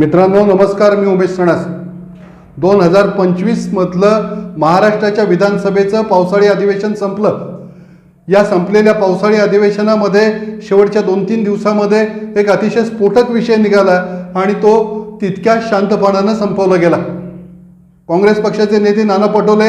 मित्रांनो नमस्कार मी उमेश सणास. दोन हजार पंचवीसमधलं महाराष्ट्राच्या विधानसभेचं पावसाळी अधिवेशन संपलं. या संपलेल्या पावसाळी अधिवेशनामध्ये शेवटच्या दोन तीन दिवसामध्ये एक अतिशय स्फोटक विषय निघाला आणि तो तितक्या शांतपणानं संपवला गेला. काँग्रेस पक्षाचे नेते नाना पटोले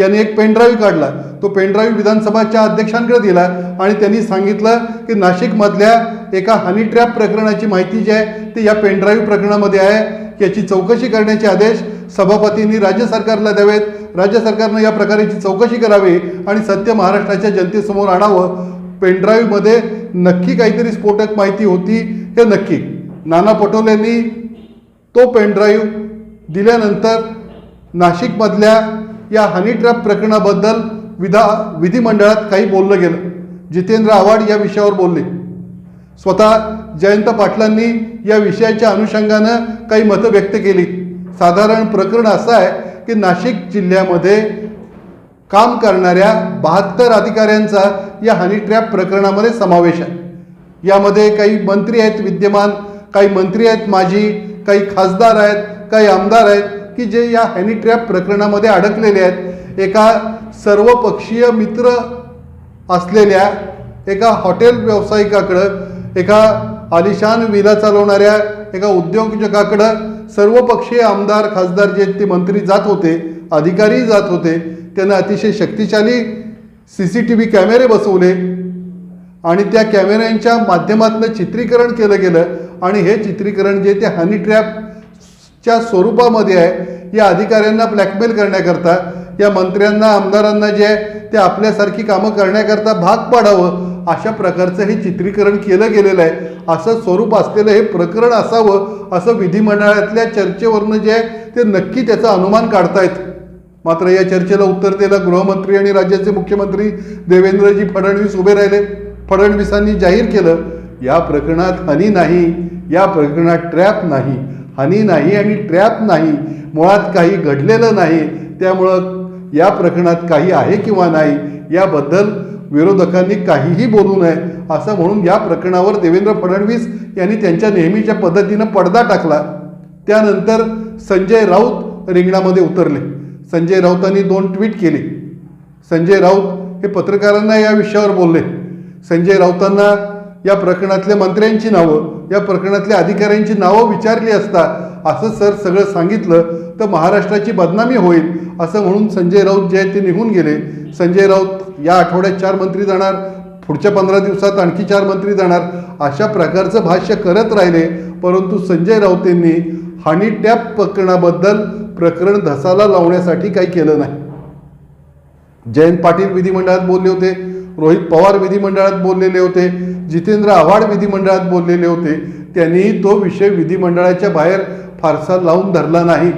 यांनी एक पेनड्राईव्ह काढला. तो पेनड्राईव्ह विधानसभाच्या अध्यक्षांकडे दिला आणि त्यांनी सांगितलं की नाशिकमधल्या एका हनी ट्रॅप प्रकरणाची माहिती जी आहे ते या पेनड्राईव्ह प्रकरणामध्ये आहे याची चौकशी करण्याचे आदेश सभापतींनी राज्य सरकारला द्यावेत. राज्य सरकारनं या प्रकारेची चौकशी करावी आणि सत्य महाराष्ट्राच्या जनतेसमोर आणावं. पेनड्राईव्हमध्ये नक्की काहीतरी स्फोटक माहिती होती हे नक्की. नाना पटोलेंनी तो पेनड्राईव्ह दिल्यानंतर नाशिकमधल्या या हनी ट्रॅप प्रकरणाबद्दल विधा विधिमंडळात काही बोललं गेलं. जितेंद्र आव्हाड या विषयावर बोलले. स्वतः जयंत पाटलांनी या विषयाच्या अनुषंगानं काही मतं व्यक्त केली. साधारण प्रकरण असं आहे की नाशिक जिल्ह्यामध्ये काम करणाऱ्या बहात्तर अधिकाऱ्यांचा या हनी ट्रॅप प्रकरणामध्ये समावेश आहे. यामध्ये काही मंत्री आहेत विद्यमान काही मंत्री आहेत माजी काही खासदार आहेत काही आमदार आहेत की जे या हॅनी ट्रॅप प्रकरणामध्ये अडकलेले आहेत. एका सर्वपक्षीय मित्र असलेल्या एका हॉटेल व्यावसायिकाकडं एका आलिशान विला चालवणाऱ्या एका उद्योजकाकडं सर्वपक्षीय आमदार खासदार जे आहेत ते मंत्री जात होते अधिकारी जात होते त्यांना अतिशय शक्तिशाली सी सी टी व्ही कॅमेरे बसवले आणि त्या कॅमेऱ्यांच्या माध्यमातून चित्रीकरण केलं गेलं आणि हे चित्रीकरण जे ते हनी ट्रॅपच्या स्वरूपामध्ये आहे या अधिकाऱ्यांना ब्लॅकमेल करण्याकरता या मंत्र्यांना आमदारांना जे आहे ते आपल्यासारखी कामं करण्याकरता भाग पाडावं अशा प्रकारचं हे चित्रीकरण केलं गेलेलं आहे. असं स्वरूप असलेलं हे प्रकरण असावं असं विधिमंडळातल्या चर्चेवरनं जे आहे ते नक्की त्याचा अनुमान काढतायत. मात्र या चर्चेला उत्तर द्यायला गृहमंत्री आणि राज्याचे मुख्यमंत्री देवेंद्रजी फडणवीस उभे राहिले. फडणवीसांनी जाहीर केलं या प्रकरणात हनी नाही या प्रकरणात ट्रॅप नाही. हनी नाही आणि ट्रॅप नाही. मुळात काही घडलेलं नाही. त्यामुळं या प्रकरणात काही आहे किंवा नाही? याबद्दल विरोधकांनी काहीही बोलू नये असं म्हणून या प्रकरणावर देवेंद्र फडणवीस यांनी त्यांच्या नेहमीच्या पद्धतीनं पडदा टाकला. त्यानंतर संजय राऊत रिंगणामध्ये उतरले. संजय राऊतांनी दोन ट्विट केले. संजय राऊत हे पत्रकारांना या विषयावर बोलले. संजय राऊतांना या प्रकरणातल्या मंत्र्यांची नावं या प्रकरणातल्या अधिकाऱ्यांची नावं विचारली असता असं सर सगळं सांगितलं तर महाराष्ट्राची बदनामी होईल असं म्हणून संजय राऊत जे आहेत ते निघून गेले. संजय राऊत या आठवड्यात चार मंत्री जाणार पुढच्या पंधरा दिवसात आणखी चार मंत्री जाणार अशा प्रकारचं भाष्य करत राहिले. परंतु संजय राऊत यांनी हानी टॅप प्रकरणाबद्दल प्रकरण धसाला लावण्यासाठी काही केलं नाही. जयंत पाटील विधिमंडळात बोलले होते रोहित पवार विधिमंडळात बोललेले होते जितेंद्र आव्हाड विधिमंडळात बोललेले होते त्यांनी तो विषय विधिमंडळाच्या बाहेर फारसा लावून धरला नाही.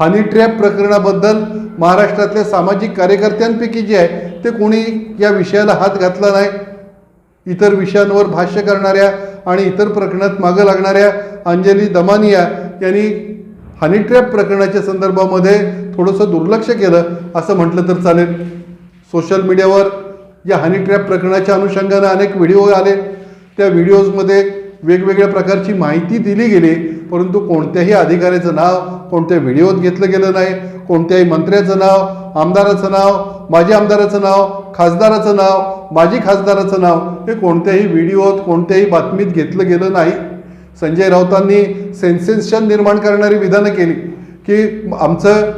हनी ट्रॅप प्रकरणाबद्दल महाराष्ट्रातल्या सामाजिक कार्यकर्त्यांपैकी जे आहे ते कोणी या विषयाला हात घातला नाही. इतर विषयांवर भाष्य करणाऱ्या आणि इतर प्रकरणात मागं लागणाऱ्या अंजली दमानिया यांनी हनी ट्रॅप प्रकरणाच्या संदर्भामध्ये थोडंसं दुर्लक्ष केलं असं म्हटलं तर चालेल. सोशल मीडियावर या हनी ट्रॅप प्रकरणाच्या अनुषंगानं अनेक व्हिडिओ आले. त्या व्हिडिओजमध्ये वेगवेगळ्या प्रकारची माहिती दिली गेली परंतु कोणत्याही अधिकाऱ्याचं नाव कोणत्या व्हिडिओत घेतलं गेलं नाही. कोणत्याही मंत्र्याचं नाव आमदाराचं नाव माजी आमदाराचं नाव खासदाराचं नाव माजी खासदाराचं नाव हे कोणत्याही व्हिडिओत कोणत्याही बातमीत घेतलं गेलं नाही. संजय राऊतांनी सेन्सेशन निर्माण करणारी विधानं केली की आमचं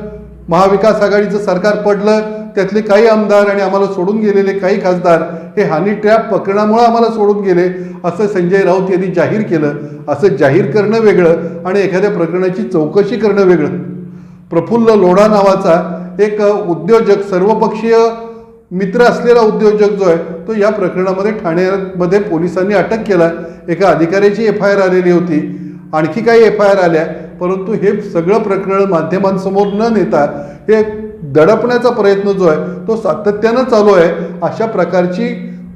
महाविकास आघाडीचं सरकार पडलं त्यातले काही आमदार आणि आम्हाला सोडून गेलेले काही खासदार हे हानी ट्रॅप प्रकरणामुळं आम्हाला सोडून गेले असं संजय राऊत यांनी जाहीर केलं. असं जाहीर करणं वेगळं आणि एखाद्या प्रकरणाची चौकशी करणं वेगळं. प्रफुल्ल लोढा नावाचा एक उद्योजक सर्वपक्षीय मित्र असलेला उद्योजक जो आहे तो या प्रकरणामध्ये ठाण्यामध्ये पोलिसांनी अटक केला. एका अधिकाऱ्याची एफ आय आर आलेली होती. आणखी काही एफ आय आर आल्या परंतु हे सगळं प्रकरण माध्यमांसमोर न नेता हे दडपण्याचा प्रयत्न जो आहे तो सातत्यानं चालू आहे. अशा प्रकारची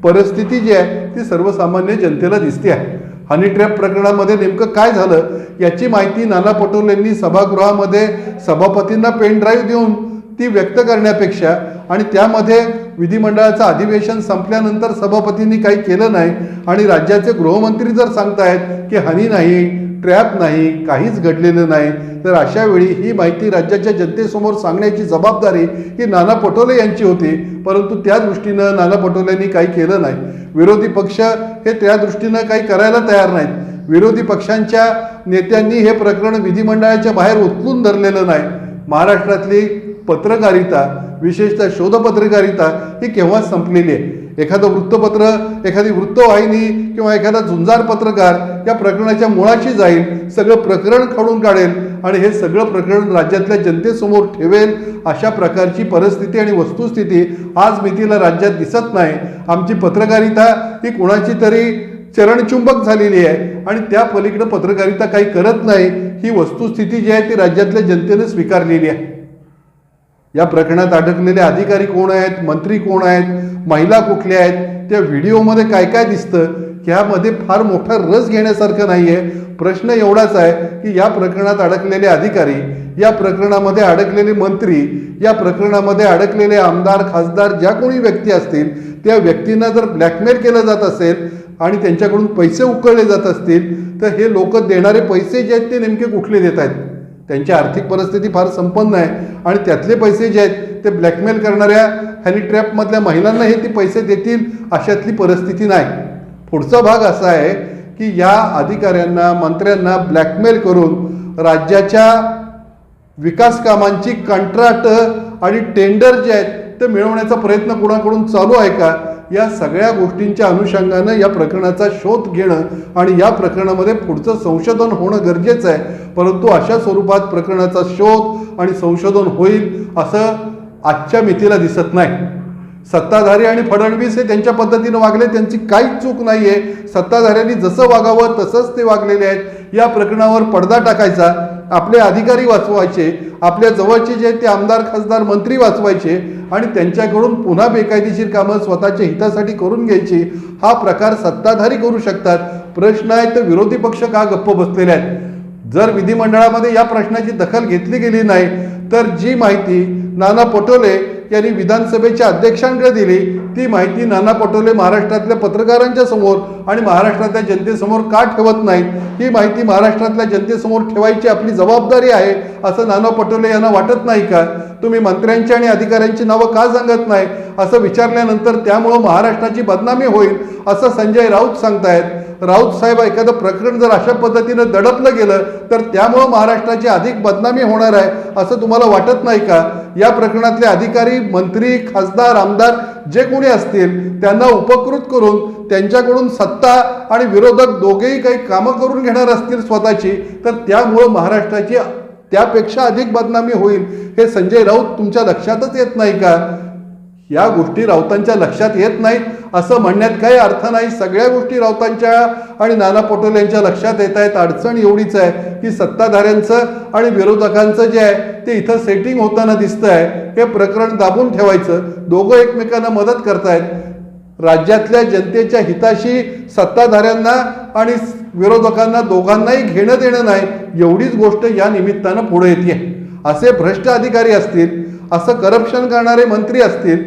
परिस्थिती जी आहे ती सर्वसामान्य जनतेला दिसते आहे. हनी ट्रॅप प्रकरणामध्ये नेमकं काय झालं याची माहिती नाना पटोलेंनी सभागृहामध्ये सभापतींना पेन ड्राईव्ह देऊन ती व्यक्त करण्यापेक्षा आणि त्यामध्ये विधिमंडळाचं अधिवेशन संपल्यानंतर सभापतींनी काही केलं नाही आणि राज्याचे गृहमंत्री जर सांगतायत की हनी नाही ट्रॅप नाही काहीच घडलेलं नाही. तर अशा वेळी ही माहिती राज्याच्या जनतेसमोर सांगण्याची जबाबदारी ही नाना पटोले यांची होती. परंतु त्या दृष्टीनं नाना पटोलेंनी काही केलं नाही. विरोधी पक्ष हे त्या दृष्टीनं काही करायला तयार नाहीत. विरोधी पक्षांच्या नेत्यांनी हे प्रकरण विधिमंडळाच्या बाहेर उचलून धरलेलं नाही. महाराष्ट्रातली पत्रकारिता विशेषतः शोधपत्रकारिता ही केव्हाच संपलेली आहे? एखादं वृत्तपत्र एखादी वृत्तवाहिनी किंवा एखादा झुंजार पत्रकार या प्रकरणाच्या मुळाशी जाईल सगळं प्रकरण खडून काढेल आणि हे सगळं प्रकरण राज्यातल्या जनतेसमोर ठेवेल अशा प्रकारची परिस्थिती आणि वस्तुस्थिती आज मितीला राज्यात दिसत नाही. आमची पत्रकारिता ही कुणाची तरी चरणचुंबक झालेली आहे आणि त्या पलीकडं पत्रकारिता काही करत नाही. ही वस्तुस्थिती जी आहे ती राज्यातल्या जनतेनं स्वीकारलेली आहे. या प्रकरणात अडकलेले अधिकारी कोण आहेत? मंत्री कोण आहेत? महिला कुठल्या आहेत? त्या व्हिडिओमध्ये काय काय दिसतं? ह्यामध्ये फार मोठा रस घेण्यासारखं नाही आहे प्रश्न एवढाच आहे की या प्रकरणात अडकलेले अधिकारी या प्रकरणामध्ये अडकलेले मंत्री या प्रकरणामध्ये अडकलेले आमदार खासदार ज्या कोणी व्यक्ती असतील त्या व्यक्तींना जर ब्लॅकमेल केलं जात असेल आणि त्यांच्याकडून पैसे उकळले जात असतील तर हे लोक देणारे पैसे जे आहेत ते नेमके कुठले देत आहेत? त्यांची आर्थिक परिस्थिती फार संपन्न आहे. आणि त्यातले पैसे जे आहेत ते ब्लॅकमेल करणाऱ्या हॅनी ट्रॅपमधल्या महिलांना हे ते पैसे देतील अशातली परिस्थिती नाही. पुढचा भाग असा आहे की या अधिकाऱ्यांना मंत्र्यांना ब्लॅकमेल करून राज्याच्या विकास कामांची कंत्राट आणि टेंडर जे आहेत ते मिळवण्याचा प्रयत्न कुणाकडून चालू आहे का? या सगळ्या गोष्टींच्या अनुषंगानं या प्रकरणाचा शोध घेणं आणि या प्रकरणामध्ये पुढचं संशोधन होणं गरजेचं आहे. परंतु अशा स्वरूपात प्रकरणाचा शोध आणि संशोधन होईल असं आजच्या मितीला दिसत नाही. सत्ताधारी आणि फडणवीस हे त्यांच्या पद्धतीनं वागले त्यांची काहीच चूक नाही आहे सत्ताधाऱ्यांनी जसं वागावं तसंच ते वागलेले आहेत. या प्रकरणावर पडदा टाकायचा. आपले अधिकारी वाचवायचे आपल्या जवळचे जे आहेत ते आमदार खासदार मंत्री वाचवायचे आणि त्यांच्याकडून पुन्हा बेकायदेशीर कामं स्वतःच्या हितासाठी करून घ्यायची हा प्रकार सत्ताधारी करू शकतात. प्रश्न आहे तर विरोधी पक्ष का गप्प बसलेले आहेत? जर विधिमंडळामध्ये या प्रश्नाची दखल घेतली गेली नाही तर जी माहिती नाना पटोले यांनी विधानसभेच्या अध्यक्षांकडे दिली. ती माहिती नाना पटोले महाराष्ट्रातल्या पत्रकारांच्या समोर आणि महाराष्ट्रातल्या जनतेसमोर का ठेवत नाहीत? ही माहिती महाराष्ट्रातल्या जनतेसमोर ठेवायची आपली जबाबदारी आहे असं नाना पटोले यांना वाटत नाही का? तुम्ही मंत्र्यांची आणि अधिकाऱ्यांची नावं का सांगत नाही? असं विचारल्यानंतर त्यामुळं महाराष्ट्राची बदनामी होईल असं संजय राऊत सांगतायत. राऊत साहेब एखादं प्रकरण जर अशा पद्धतीनं दडपलं गेलं तर त्यामुळं महाराष्ट्राची अधिक बदनामी होणार आहे असं तुम्हाला वाटत नाही का? या प्रकरणातले अधिकारी मंत्री खासदार आमदार जे कोणी असतील त्यांना उपकृत करून त्यांच्याकडून सत्ता आणि विरोधक दोघेही काही कामं करून घेणार असतील स्वतःची तर त्यामुळं महाराष्ट्राची त्यापेक्षा अधिक बदनामी होईल. हे संजय राऊत तुमच्या लक्षातच येत नाही का? या गोष्टी राऊतांच्या लक्षात येत नाहीत. असं म्हणण्यात काही अर्थ नाही. सगळ्या गोष्टी राऊतांच्या आणि नाना पटोले यांच्या लक्षात येत आहेत. अडचण एवढीच आहे की सत्ताधाऱ्यांचं आणि विरोधकांचं जे आहे ते इथं सेटिंग होताना दिसतं आहे हे प्रकरण दाबून ठेवायचं. दोघं एकमेकांना मदत करतायत. राज्यातल्या जनतेच्या हिताशी सत्ताधाऱ्यांना आणि विरोधकांना दोघांनाही घेणं देणं नाही. एवढीच गोष्ट या निमित्तानं पुढे येते. असे भ्रष्ट अधिकारी असतील असं करप्शन करणारे मंत्री असतील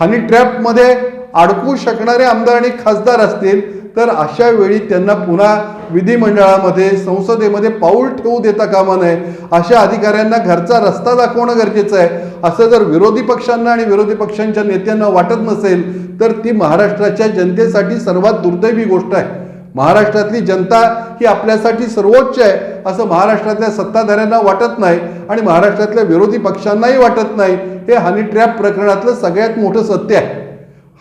हनी ट्रॅपमध्ये अडकू शकणारे आमदार आणि खासदार असतील तर अशा वेळी त्यांना पुन्हा विधिमंडळामध्ये संसदेमध्ये पाऊल ठेवू देता कामा नये अशा अधिकाऱ्यांना घरचा रस्ता दाखवणं गरजेचं आहे. असं जर विरोधी पक्षांना आणि विरोधी पक्षांच्या नेत्यांना वाटत नसेल तर ती महाराष्ट्राच्या जनतेसाठी सर्वात दुर्दैवी गोष्ट आहे. महाराष्ट्रातली जनता ही आपल्यासाठी सर्वोच्च आहे असं महाराष्ट्रातल्या सत्ताधाऱ्यांना वाटत नाही आणि महाराष्ट्रातल्या विरोधी पक्षांनाही वाटत नाही. हे हनी ट्रॅप प्रकरणातलं सगळ्यात मोठं सत्य आहे.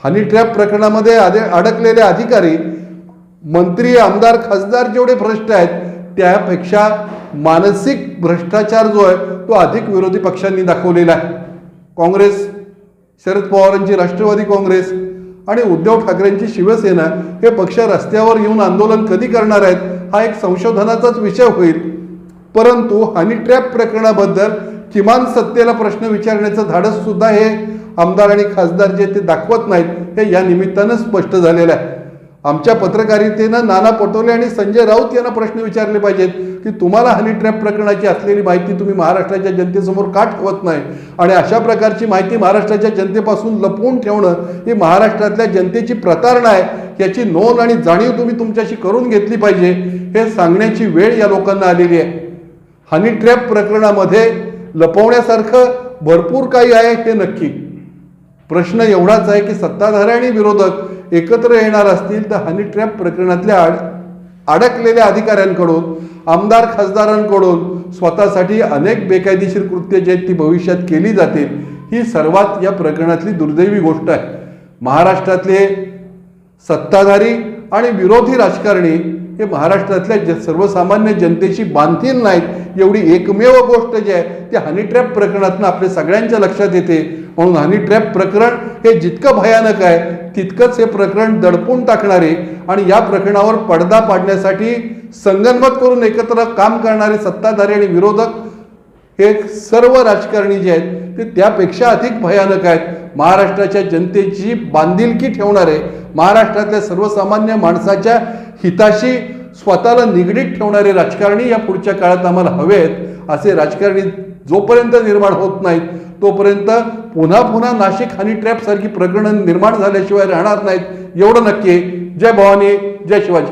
हनी ट्रॅप प्रकरणामध्ये आदे अडकलेले अधिकारी मंत्री आमदार खासदार जेवढे भ्रष्ट आहेत त्यापेक्षा मानसिक भ्रष्टाचार जो आहे तो अधिक विरोधी पक्षांनी दाखवलेला आहे. काँग्रेस शरद पवारांची राष्ट्रवादी काँग्रेस आणि उद्धव ठाकरेंची शिवसेना हे पक्ष रस्त्यावर येऊन आंदोलन कधी करणार आहेत हा एक संशोधनाचाच विषय होईल. परंतु हनी ट्रॅप प्रकरणाबद्दल किमान सत्तेला प्रश्न विचारण्याचं धाडस सुद्धा हे आमदार आणि खासदार जे ते दाखवत नाहीत हे या निमित्तानं स्पष्ट झालेलं आहे. आमच्या पत्रकारितेनं नाना पटोले आणि संजय राऊत यांना प्रश्न विचारले पाहिजेत की तुम्हाला हनी ट्रॅप प्रकरणाची असलेली माहिती तुम्ही महाराष्ट्राच्या जनतेसमोर का ठेवत नाही? आणि अशा प्रकारची माहिती महाराष्ट्राच्या जनतेपासून लपवून ठेवणं ही महाराष्ट्रातल्या जनतेची प्रतारणा आहे याची नोंद आणि जाणीव तुम्ही तुमच्याशी करून घेतली पाहिजे हे सांगण्याची वेळ या लोकांना आलेली आहे. हनी ट्रॅप प्रकरणामध्ये लपवण्यासारखं भरपूर काही आहे हे नक्की. प्रश्न एवढाच आहे की सत्ताधारी आणि विरोधक एकत्र येणार असतील तर हनी ट्रॅप प्रकरणातल्या अड अडकलेल्या अधिकाऱ्यांकडून आमदार खासदारांकडून स्वतःसाठी अनेक बेकायदेशीर कृत्य जे आहेत ती भविष्यात केली जातील ही सर्वात या प्रकरणातली दुर्दैवी गोष्ट आहे. महाराष्ट्रातले सत्ताधारी आणि विरोधी राजकारणी हे महाराष्ट्रातल्या ज सर्वसामान्य जनतेशी बांधील नाहीत. एवढी एकमेव गोष्ट जी आहे ती हनी ट्रॅप प्रकरणातून आपल्या सगळ्यांच्या लक्षात येते. म्हणून हनी ट्रॅप प्रकरण हे जितकं भयानक आहे तितकंच हे प्रकरण दडपून टाकणारे आणि या प्रकरणावर पडदा पाडण्यासाठी संगनमत करून एकत्र काम करणारे सत्ताधारी आणि विरोधक हे सर्व राजकारणी जे आहेत ते त्यापेक्षा अधिक भयानक आहेत. महाराष्ट्राच्या जनतेची बांधिलकी ठेवणारे महाराष्ट्रातल्या सर्वसामान्य माणसाच्या हिताशी स्वतःला निगडीत ठेवणारे राजकारणी या पुढच्या काळात आम्हाला हवे आहेत असे राजकारणी जोपर्यंत निर्माण होत नाहीत तोपर्यंत पुन्हा पुन्हा नाशिक हनी ट्रॅप सारखी प्रकरणं निर्माण झाल्याशिवाय राहणार नाहीत एवढं नक्की जय भवानी जय शिवाजी.